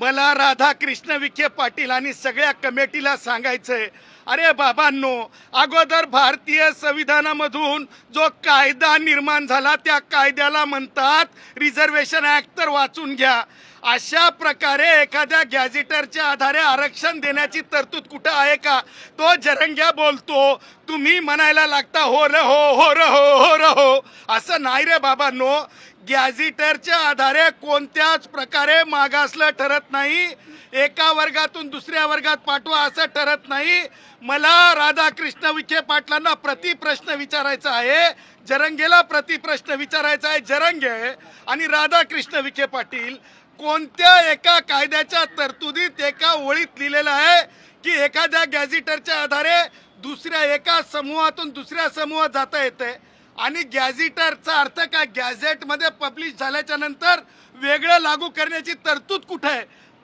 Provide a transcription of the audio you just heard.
मला राधाकृष्ण विखे पाटील आणि सगळ्या कमिटीला सांगायचंय. अरे बाबांनो अगोदर भारतीय संविधानामधून जो कायदा निर्माण झाला त्या कायद्याला म्हणतात रिझर्वेशन ॲक्ट तर वाचून घ्या. अशा प्रकारे एखाद्या गॅझेटरच्या आधारे आरक्षण देण्याची तरतूद कुठं आहे का? तो जरंग्या बोलतो तुम्ही म्हणायला लागता हो र हो हो र हो हो र हो. असं नाही रे बाबांनो. गॅझेटरच्या आधारे कोणत्याच प्रकारे मागासलं ठरत ठरत नाही एका वर्गातून दुसऱ्या वर्गात पाठवा असं ठरत नाही. मला राधाकृष्ण विखे पाटलांना प्रतिप्रश्न विचारायचा आहे. जरंगेला प्रतिप्रश्न विचारायचा आहे जरंगे आणि राधाकृष्ण विखे पाटील कोणत्या एका कायद्याच्या तरतुदीत एका ओळीत लिहिलेलं आहे की एखाद्या गॅझेटरच्या आधारे दुसऱ्या एका समूहातून दुसऱ्या समूहात जाता येते? आणि गॅझेटरचा अर्थ काय? गॅझेटमध्ये पब्लिश झाल्याच्यानंतर वेगळं लागू करण्याची तरतूद कुठं आहे?